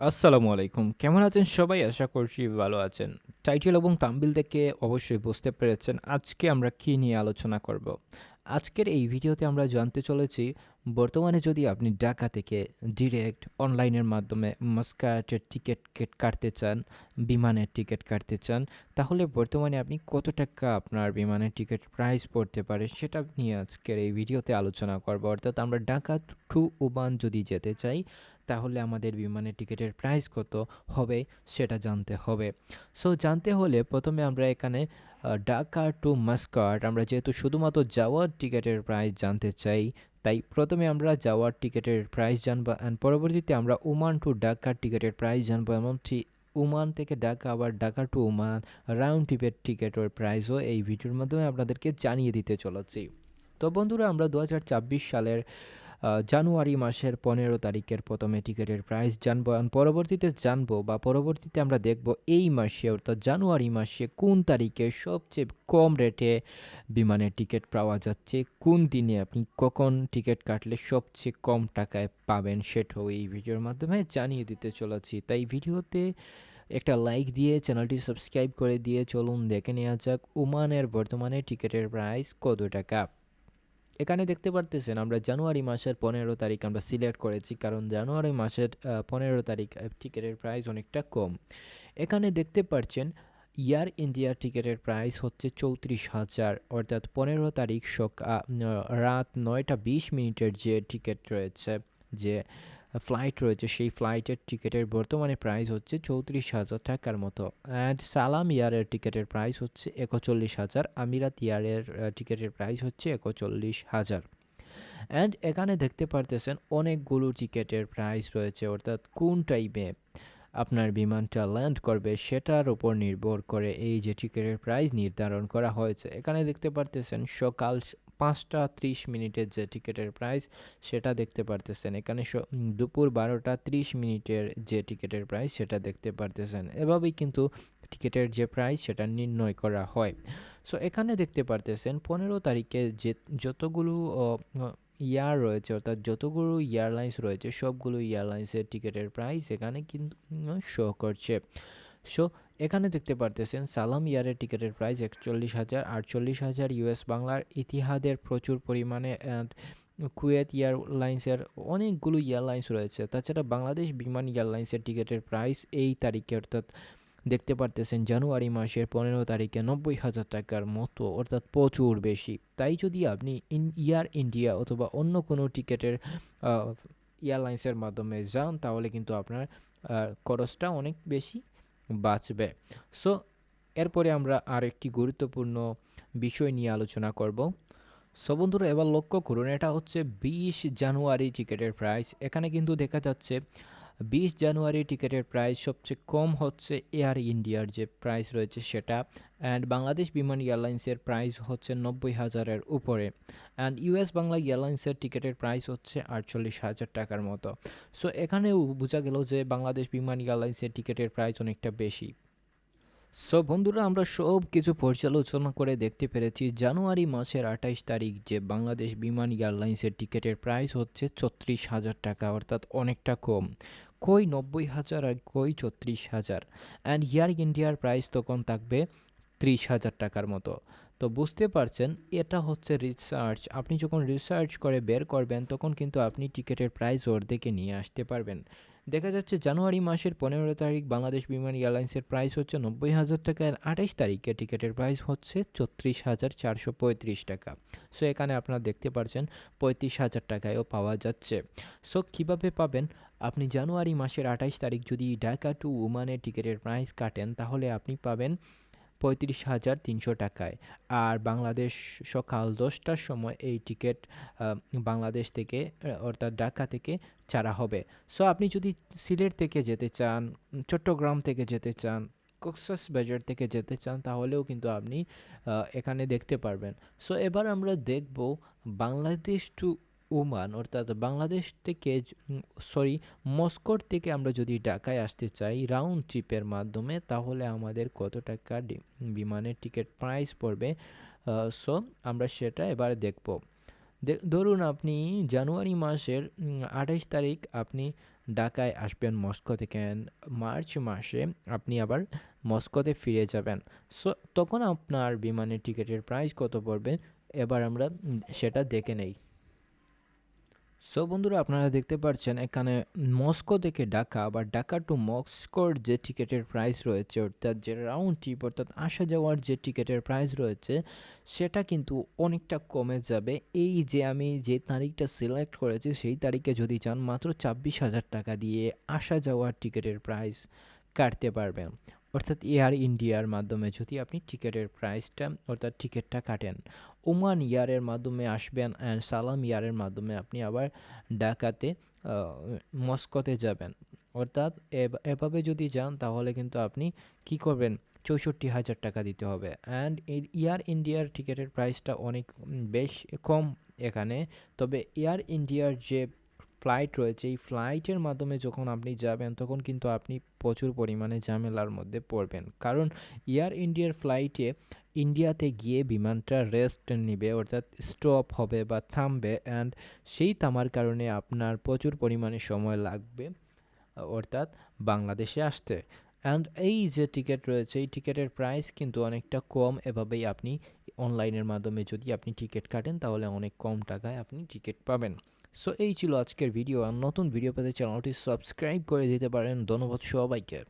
আসসালামু আলাইকুম। কেমন আছেন সবাই? আশা করছি ভালো আছেন। টাইটেল এবং তাম্বিল থেকে অবশ্যই বুঝতে পেরেছেন আজকে আমরা কী নিয়ে আলোচনা করব। আজকের এই ভিডিওতে আমরা জানতে চলেছি, বর্তমানে যদি আপনি ঢাকা থেকে ডিরেক্ট অনলাইনের মাধ্যমে মাস্কাটের টিকিট কেট কাটতে চান, বিমানের টিকিট কাটতে চান, তাহলে বর্তমানে আপনি কত টাকা আপনার বিমানের টিকিট প্রাইস পড়তে পারে সেটা নিয়ে আজকের এই ভিডিওতে আলোচনা করব। অর্থাৎ আমরা ঢাকা টু ওমান যদি যেতে চাই তাহলে আমাদের বিমানের টিকিটের প্রাইস কত হবে সেটা জানতে হবে। সো জানতে হলে প্রথমে আমরা এখানে ঢাকা টু মাস্কাট আমরা যেহেতু শুধুমাত্র যাওয়ার টিকিটের প্রাইস জানতে চাই, তাই প্রথমে আমরা যাওয়ার টিকিটের প্রাইস জানব অ্যান্ড পরবর্তীতে আমরা ওমান টু ঢাকার টিকিটের প্রাইস জানব এমনকি ওমান থেকে ঢাকা, আবার ঢাকা টু ওমান রাউন্ড ট্রিপের টিকিটের প্রাইসও এই ভিডিওর মাধ্যমে আপনাদেরকে জানিয়ে দিতে চলেছি। তো বন্ধুরা, আমরা দু সালের জানুয়ারি মাসের পনেরো তারিখের প্রথমে টিকিটের প্রাইস জানব পরবর্তীতে জানব বা পরবর্তীতে আমরা দেখব এই মাসে, অর্থাৎ জানুয়ারি মাসে কোন তারিখে সবচেয়ে কম রেটে বিমানের টিকিট পাওয়া যাচ্ছে, কোন দিনে আপনি কখন টিকিট কাটলে সবচেয়ে কম টাকায় পাবেন সেটাও এই ভিডিওর মাধ্যমে জানিয়ে দিতে চলেছি। তাই ভিডিওতে একটা লাইক দিয়ে চ্যানেলটি সাবস্ক্রাইব করে দিয়ে চলুন দেখে নেওয়া যাক, ওমানের বর্তমানে টিকিটের প্রাইস কত টাকা? এখানে দেখতে পারতেছেন আমরা জানুয়ারি মাসের পনেরো তারিখ আমরা সিলেক্ট করেছি, কারণ জানুয়ারি মাসের পনেরো তারিখ টিকিটের প্রাইস অনেকটা কম। এখানে দেখতে পাচ্ছেন ইয়ার ইন্ডিয়ার টিকিটের প্রাইস হচ্ছে চৌত্রিশ হাজার, অর্থাৎ পনেরো তারিখ সকাল রাত নয়টা বিশ মিনিটের যে টিকিট রয়েছে, যে ফ্লাইট রয়েছে, সেই ফ্লাইটের টিকিটের বর্তমানে প্রাইস হচ্ছে চৌত্রিশ হাজার টাকার মতো। অ্যান্ড সালাম ইয়ারের টিকিটের প্রাইস হচ্ছে একচল্লিশ হাজার, আমিরাত ইয়ারের টিকিটের প্রাইস হচ্ছে একচল্লিশ হাজার। অ্যান্ড এখানে দেখতে পারতেছেন অনেকগুলো টিকিটের প্রাইস রয়েছে, অর্থাৎ কোন টাইমে আপনার বিমানটা ল্যান্ড করবে সেটার উপর নির্ভর করে এই যে টিকিটের প্রাইস নির্ধারণ করা হয়েছে। এখানে দেখতে পারতেছেন সকাল পাঁচটা ত্রিশ মিনিটের যে টিকিটের প্রাইস, সেটা দেখতে পারতেছেন। এখানে দুপুর বারোটা ত্রিশ মিনিটের যে টিকিটের প্রাইস, সেটা দেখতে পারতেছেন। এভাবেই কিন্তু টিকিটের যে প্রাইস, সেটা নির্ণয় করা হয়। সো, এখানে দেখতে পারতেছেন, পনেরো তারিখে যে যতগুলো ইয়ার রয়েছে, অর্থাৎ যতগুলো এয়ারলাইন্স রয়েছে, সবগুলো এয়ারলাইন্সের টিকিটের প্রাইস এখানে কিন্তু শো করছে। সো, এখানে দেখতে পারতেছেন সালাম ইয়ারের টিকিটের প্রাইস একচল্লিশ হাজার আটচল্লিশ হাজার ইউএস বাংলার ইতিহাদের প্রচুর পরিমাণে কুয়েত এয়ারলাইন্সের অনেকগুলো এয়ারলাইন্স রয়েছে। তাছাড়া বাংলাদেশ বিমান এয়ারলাইন্সের টিকিটের প্রাইস এই তারিখে অর্থাৎ দেখতে পারতেছেন জানুয়ারি মাসের পনেরো তারিখে নব্বই হাজার টাকার মতো, অর্থাৎ প্রচুর বেশি। তাই যদি আপনি ইন ইয়ার ইন্ডিয়া অথবা অন্য কোনো টিকিটের এয়ারলাইন্সের মাধ্যমে যান, তাহলে কিন্তু আপনার খরচটা অনেক বেশি। বাঁচবে। সো এরপরে আমরা আর একটি গুরুত্বপূর্ণ বিষয় নিয়ে আলোচনা করব। সো বন্ধুরা, এবার লক্ষ্য করুন, এটা হচ্ছে বিশ জানুয়ারি টিকিটের প্রাইস এখানে কিন্তু দেখা যাচ্ছে বিশ জানুয়ারি টিকিটের প্রাইস সবচেয়ে কম হচ্ছে এয়ার ইন্ডিয়ার যে প্রাইস রয়েছে সেটা অ্যান্ড বাংলাদেশ বিমান এয়ারলাইন্সের প্রাইস হচ্ছে নব্বই হাজারের উপরে অ্যান্ড ইউএস বাংলা এয়ারলাইন্সের টিকিটের প্রাইস হচ্ছে আটচল্লিশ হাজার টাকার মতো। সো এখানেও বোঝা গেল যে বাংলাদেশ বিমান এয়ারলাইন্সের টিকিটের প্রাইস অনেকটা বেশি। সো বন্ধুরা, আমরা সব কিছু পর্যালোচনা করে দেখতে পেরেছি জানুয়ারি মাসের আঠাইশ তারিখ যে বাংলাদেশ বিমান এয়ারলাইন্সের টিকিটের প্রাইস হচ্ছে ছত্রিশ হাজার টাকা, অর্থাৎ অনেকটা কম। কই নব্বই হাজার আর কই ছত্রিশ হাজার। অ্যান্ড ইয়ার ইন্ডিয়ার প্রাইস তখন থাকবে ত্রিশ হাজার টাকার মতো। তো বুঝতে পারছেন, এটা হচ্ছে রিসার্চ আপনি যখন রিসার্চ করে বের করবেন, তখন কিন্তু আপনি টিকিটের প্রাইস অর্ধেকে নিয়ে আসতে পারবেন। দেখা যাচ্ছে জানুয়ারি মাসের পনেরো তারিখ বাংলাদেশ বিমান এয়ারলাইন্সের প্রাইস হচ্ছে নব্বই হাজার টাকা আর আঠাইশ তারিখে টিকিটের প্রাইস হচ্ছে ছত্রিশ হাজার চারশো পঁয়ত্রিশ টাকা। সো এখানে আপনারা দেখতে পাচ্ছেন পঁয়ত্রিশ হাজার টাকায়ও পাওয়া যাচ্ছে। সো কীভাবে পাবেন? আপনি জানুয়ারি মাসের আঠাইশ তারিখ যদি ঢাকা টু ওমানের টিকিটের প্রাইস কাটেন, তাহলে আপনি পাবেন পঁয়ত্রিশ হাজার তিনশো টাকায়। আর বাংলাদেশ সকাল দশটার সময় এই টিকিট বাংলাদেশ থেকে অর্থাৎ ঢাকা থেকে ছাড়া হবে। সো আপনি যদি সিলেট থেকে যেতে চান, চট্টগ্রাম থেকে যেতে চান কক্সাস বাজার থেকে যেতে চান, তাহলেও কিন্তু আপনি এখানে দেখতে পারবেন। সো এবার আমরা দেখব বাংলাদেশ টু ওমান, অর্থাৎ বাংলাদেশ থেকে সরি মস্কোর থেকে আমরা যদি ঢাকায় আসতে চাই রাউন্ড ট্রিপের মাধ্যমে, তাহলে আমাদের কত টাকা বিমানের টিকিট প্রাইস পড়বে? সো আমরা সেটা এবার দেখব। ধরুন আপনি জানুয়ারি মাসের আঠাইশ তারিখ আপনি ঢাকায় আসবেন মস্কো থেকে মার্চ মাসে আপনি আবার মস্কোতে ফিরে যাবেন। সো তখন আপনার বিমানের টিকিটের প্রাইস কত পড়বে? এবার আমরা সেটা দেখে নেই। সো বন্ধুরা, আপনারা দেখতে পাচ্ছেন এখানে মস্কো থেকে ঢাকা বা ঢাকা টু মস্কোর যে টিকিটের প্রাইস রয়েছে, অর্থাৎ যে রাউন্ড ট্রিপ অর্থাৎ আসা যাওয়ার যে টিকিটের প্রাইস রয়েছে, সেটা কিন্তু অনেকটা কমে যাবে। এই যে আমি যে তারিখটা সিলেক্ট করেছি, সেই তারিখে যদি চান, মাত্র ছাব্বিশ হাজার টাকা দিয়ে আসা যাওয়ার টিকিটের প্রাইস কাটতে পারবেন। অর্থাৎ এয়ার ইন্ডিয়ার মাধ্যমে যদি আপনি টিকিটের প্রাইসটা অর্থাৎ টিকিটটা কাটেন। ওমান ইয়ারের মাধ্যমে আসবেন অ্যান্ড সালাম ইয়ারের মাধ্যমে আপনি আবার ঢাকাতে মস্কোতে যাবেন। অর্থাৎ এভ- এভাবে যদি যান তাহলে কিন্তু আপনি কি করবেন? চৌষট্টি হাজার টাকা দিতে হবে। অ্যান্ড এয়ার ইন্ডিয়ার টিকিটের প্রাইসটা অনেক বেশ কম এখানে। তবে এয়ার ইন্ডিয়ার যে ফ্লাইট রয়েছে, এই ফ্লাইটের মাধ্যমে যখন আপনি যাবেন, তখন কিন্তু আপনি প্রচুর পরিমাণে ঝামেলার মধ্যে পড়বেন। কারণ এয়ার ইন্ডিয়ার ফ্লাইটে ইন্ডিয়াতে গিয়ে বিমানটা রেস্ট নেবে, অর্থাৎ স্টপ হবে বা থামবে অ্যান্ড সেই থামার কারণে আপনার প্রচুর পরিমাণে সময় লাগবে, অর্থাৎ বাংলাদেশে আসতে। অ্যান্ড এই যে টিকিট রয়েছে, এই টিকিটের প্রাইস কিন্তু অনেকটা কম। এভাবেই আপনি অনলাইনের মাধ্যমে যদি আপনি টিকিট কাটেন, তাহলে অনেক কম টাকায় আপনি টিকিট পাবেন। সো এই ছিল আজকের ভিডিও আর নতুন ভিডিও পেতে চ্যানেলটি সাবস্ক্রাইব করে দিতে পারেন। ধন্যবাদ সবাইকে।